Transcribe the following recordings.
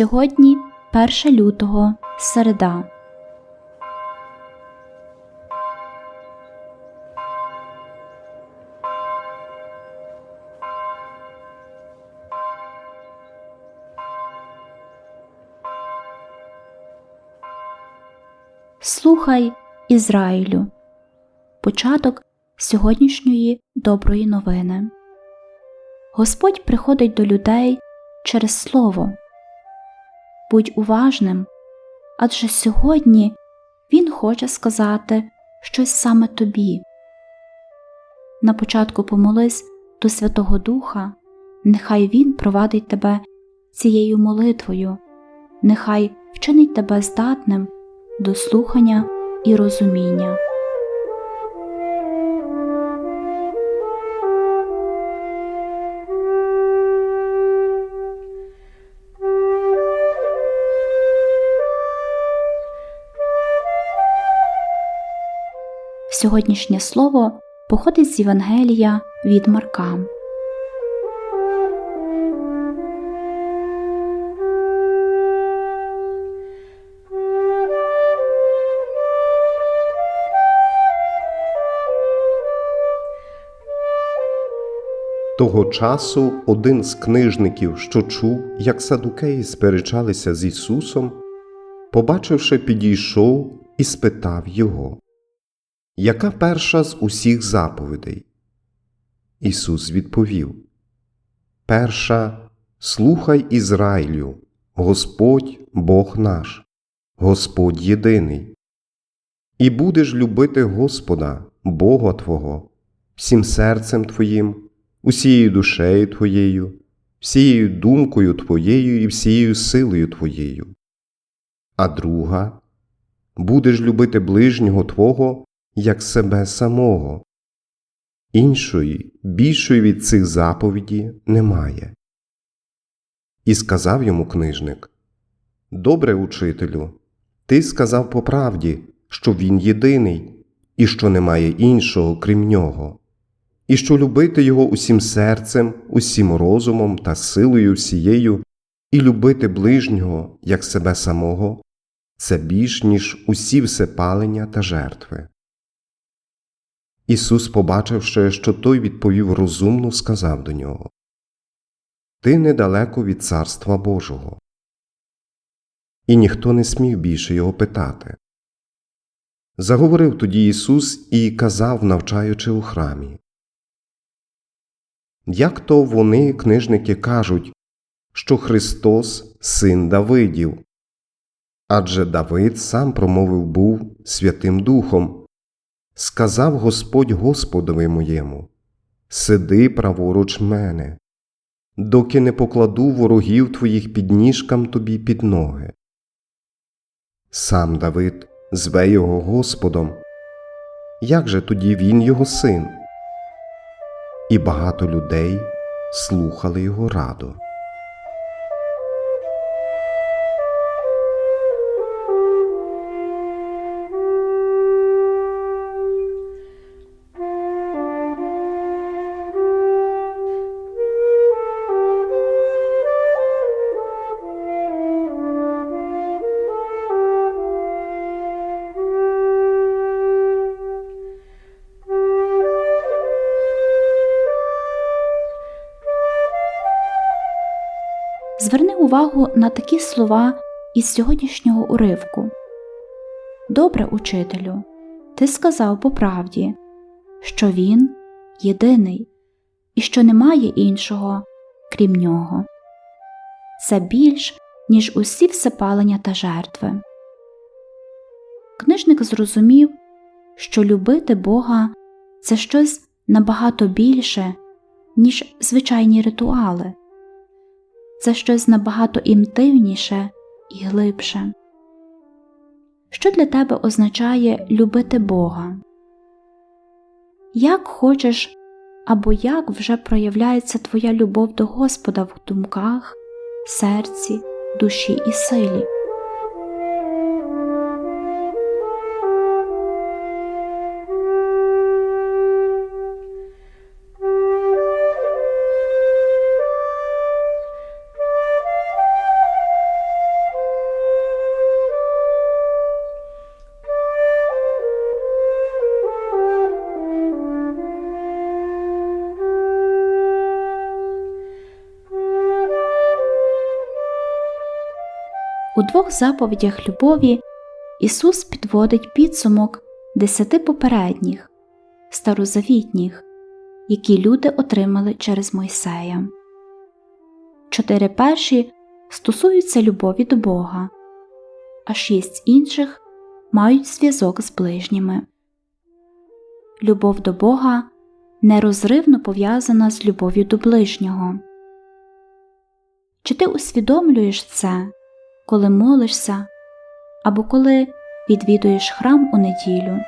Сьогодні 1 лютого середа. Слухай Ізраїлю. Початок сьогоднішньої доброї новини. Господь приходить до людей через Слово. Будь уважним, адже сьогодні Він хоче сказати щось саме тобі. На початку помолись до Святого Духа, нехай Він провадить тебе цією молитвою, нехай вчинить тебе здатним до слухання і розуміння. Сьогоднішнє слово походить з Євангелія від Марка. Того часу один з книжників, що чув, як садукеї сперечалися з Ісусом, побачивши, підійшов і спитав його, Яка перша з усіх заповідей? Ісус відповів Перша слухай Ізраїлю, Господь Бог наш, Господь єдиний. І будеш любити Господа, Бога Твого, всім серцем Твоїм усією душею твоєю, всією думкою твоєю і всією силою твоєю. А друга будеш любити ближнього Твого як себе самого. Іншої, більшої від цих заповіді немає. І сказав йому книжник Добре, учителю, ти сказав по правді, що він єдиний і що немає іншого, крім нього і що любити його усім серцем, усім розумом та силою всією, і любити ближнього як себе самого це більш, ніж усі всепалення та жертви. Ісус, побачивши, що той відповів розумно, сказав до нього Ти недалеко від Царства Божого. І ніхто не смів більше його питати. Заговорив тоді Ісус і казав, навчаючи у храмі як то вони, книжники, кажуть, що Христос син Давидів. Адже Давид сам промовив був Святим Духом, сказав Господь Господові моєму Сиди праворуч мене, доки не покладу ворогів твоїх під ніжкам тобі під ноги. Сам Давид зве його Господом. Як же тоді він його син? і багато людей слухали його раду. Зверни увагу на такі слова із сьогоднішнього уривку. Добре, учителю, ти сказав по правді, що він єдиний і що немає іншого, крім нього. Це більш, ніж усі всепалення та жертви. Книжник зрозумів, що любити Бога це щось набагато більше, ніж звичайні ритуали це щось набагато інтимніше і глибше. Що для тебе означає любити Бога? Як хочеш або як вже проявляється твоя любов до Господа в думках, серці, душі і силі? У двох заповідях любові Ісус підводить підсумок десяти попередніх, старозавітніх, які люди отримали через Мойсея. Чотири перші стосуються любові до Бога, а шість інших мають зв'язок з ближніми. Любов до Бога нерозривно пов'язана з любов'ю до ближнього. Чи ти усвідомлюєш це, коли молишся або коли відвідуєш храм у неділю?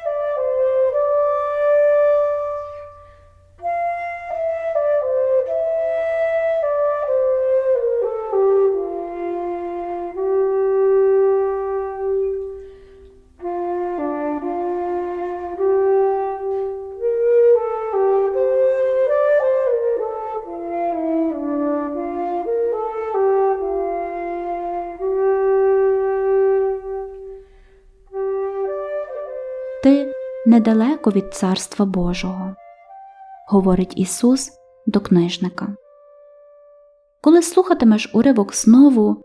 Недалеко від Царства Божого, говорить Ісус до книжника. Коли слухатимеш уривок знову,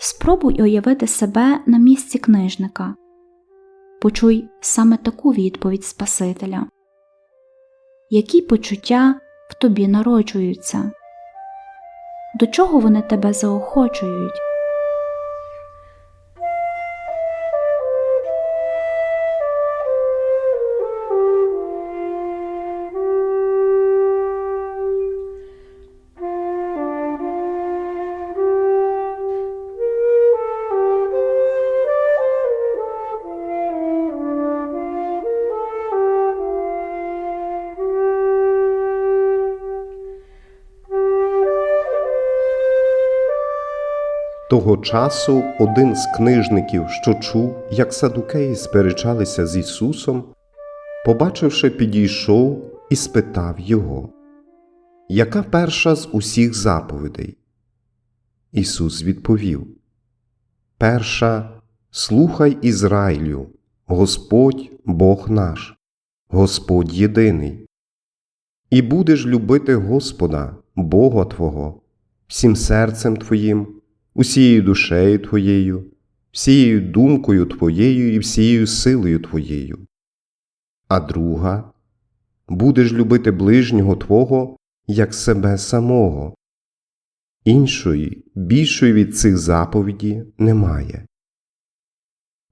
спробуй уявити себе на місці книжника. Почуй саме таку відповідь Спасителя. Які почуття в тобі народжуються? До чого вони тебе заохочують? Того часу один з книжників, що чув, як садукеї сперечалися з Ісусом, побачивши, підійшов і спитав його, Яка перша з усіх заповідей? Ісус відповів: Перша, слухай Ізраїлю, Господь Бог наш, Господь єдиний. І будеш любити Господа, Бога Твого, всім серцем Твоїм усією душею твоєю, всією думкою твоєю і всією силою твоєю. А друга будеш любити ближнього Твого як себе самого. Іншої, більшої від цих заповіді немає.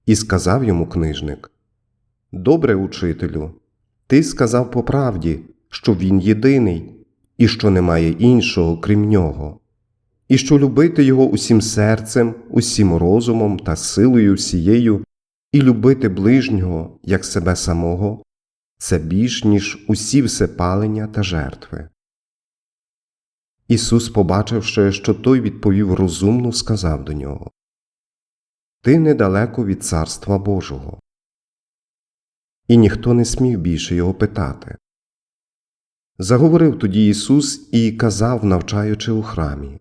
І сказав йому книжник Добре, учителю, ти сказав по правді, що він єдиний і що немає іншого, крім нього і що любити його усім серцем, усім розумом та силою всією, і любити ближнього як себе самого це більш, ніж усі всепалення та жертви. Ісус, побачивши, що той відповів розумно, сказав до нього Ти недалеко від Царства Божого. І ніхто не смів більше його питати. Заговорив тоді Ісус і казав, навчаючи у храмі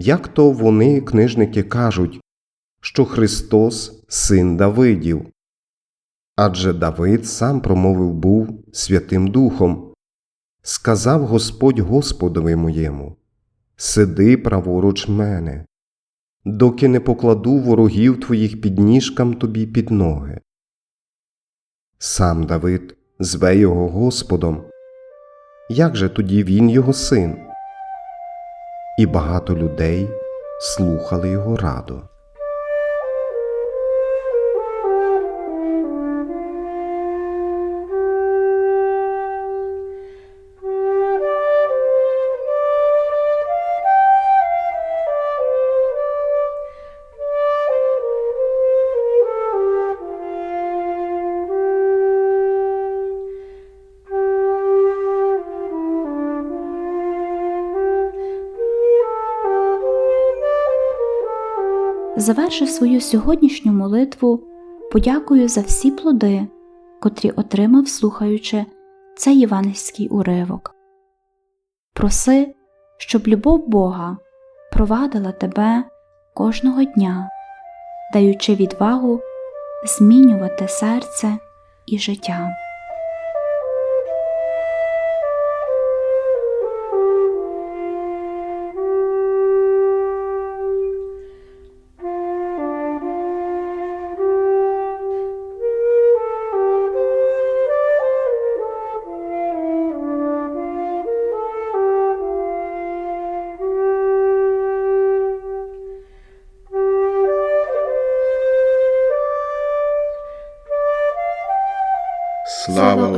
як то вони, книжники, кажуть, що Христос син Давидів. Адже Давид сам промовив був Святим Духом, сказав Господь Господові моєму Сиди праворуч мене, доки не покладу ворогів твоїх під ніжкам тобі під ноги. Сам Давид зве його Господом. Як же тоді він його син? І багато людей слухали його радо. Завершив свою сьогоднішню молитву подякою за всі плоди, котрі отримав, слухаючи цей євангельський уривок. Проси, щоб любов Бога провадила тебе кожного дня, даючи відвагу змінювати серце і життя.